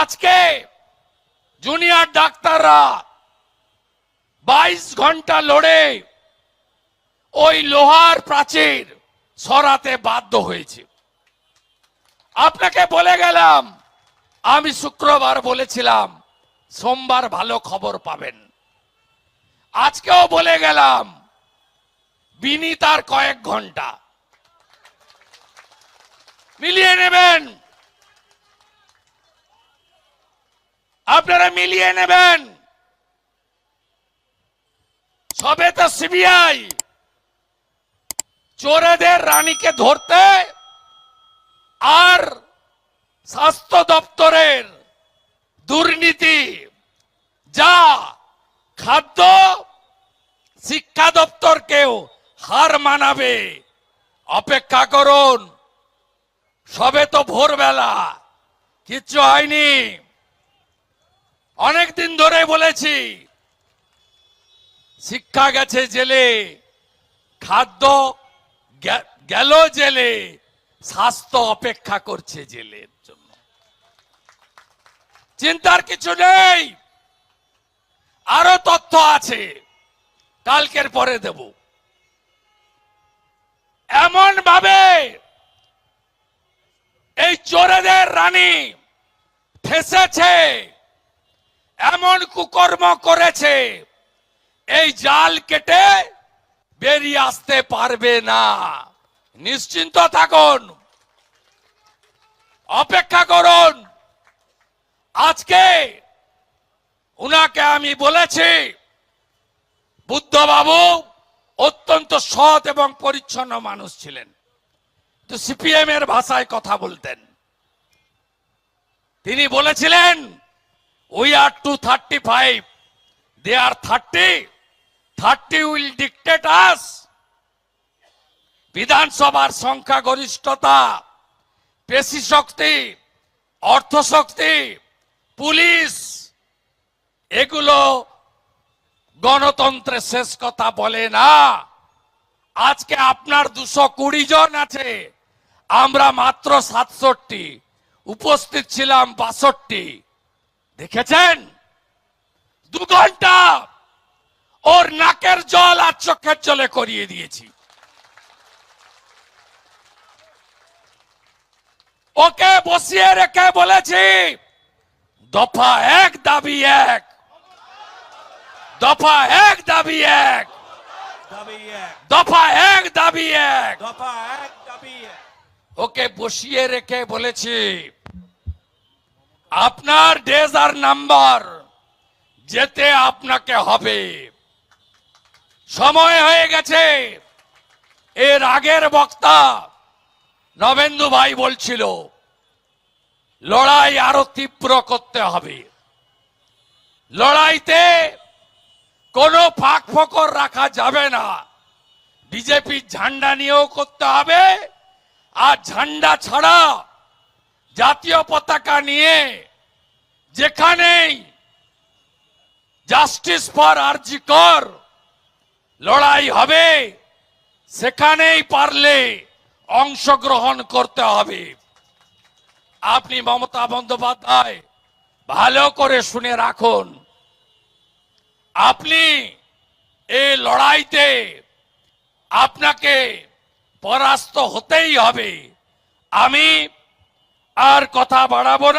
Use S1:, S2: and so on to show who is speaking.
S1: আজকে জুনিয়র ডাক্তাররা বাইশ ঘণ্টা লড়ে ওই লোহার প্রাচীর সরাতে বাধ্য হয়েছে। আপনাকে বলে গেলাম, আমি শুক্রবার বলেছিলাম, সোমবার ভালো খবর পাবেন। আজকেও বলে গেলাম, বিনীতার কয়েক ঘণ্টা। মিলিয়ে নেবেন। আপনারা মিলিয়ে নেবেন। সবে তো সিবিআই। চোরেদের রানীকে ধরতে আর স্বাস্থ্য দপ্তরের দুর্নীতি, যা খাদ্য শিক্ষা দপ্তরকেও হার মানাবে। অপেক্ষা করুন। সবে তো ভোরবেলা। কিচ্ছু হয়নি। অনেকদিন ধরে বলেছি, শিক্ষা গেছে জেলে, খাদ্য গেল জেলে, স্বাস্থ্য অপেক্ষা করছে জেলের জন্য। চিন্তার কিছু নেই, আরও তথ্য আছে, কালকের পরে দেব। এমন ভাবে এই চোরেদের রানী ফেসেছে। এমন কুকর্ম করেছে, এই জাল কেটে বেরিয়ে আসতে পারবে না। নিশ্চিন্ত থাকুন। অপেক্ষা করুন। আজকে উনাকে আমি বলেছি, বুদ্ধবাবু অত্যন্ত সৎ এবং পরিচ্ছন্ন মানুষ ছিলেন। তো সিপিএম এর ভাষায় কথা বলতেন। তিনি বলেছিলেন two thirty five they are thirty thirty will dictate us বিধানসভার সংখ্যাগরিষ্ঠতা পেশি শক্তি অর্থশক্তি পুলিশ এগুলো গণতন্ত্রের শেষ কথা বলে না। আজকে আপনার দুশো কুড়ি জন আছে। আমরা মাত্র সাতষট্টি। উপস্থিত ছিলাম বাষট্টি। দেখেছেন? দু ঘণ্টা ওর নাকের জল আর চোখের জলে করিয়ে দিয়েছি। ওকে বসিয়ে রেখে বলেছি দফা এক দাবি এক। দফা এক দাবি এক। দফা এক দাবি এক।
S2: দফা এক দাবি এক।
S1: ওকে বসিয়ে রেখে বলেছি আপনার ডেজ আর নাম্বার যেতে আপনাকে হবে। সময় হয়ে গেছে। এর আগের বক্তা নবেন্দু ভাই বলছিল, লড়াই আরও তীব্র করতে হবে। লড়াইতে কোনো ফাঁক ফকর রাখা যাবে না। বিজেপির ঝান্ডা নিয়েও করতে হবে, আর ঝান্ডা ছাড়া জাতীয় পতাকা নিয়ে যেখানেই জাস্টিস ফর আরজি কর লড়াই হবে, সেখানেই পারলে অংশগ্রহণ করতে হবে। আপনি মমতা বন্দ্যোপাধ্যায়, ভালো করে শুনে রাখুন। আপনি এই লড়াইতে আপনাকে পরাস্ত হতেই হবে। আমি আর কথা বাড়াবো না।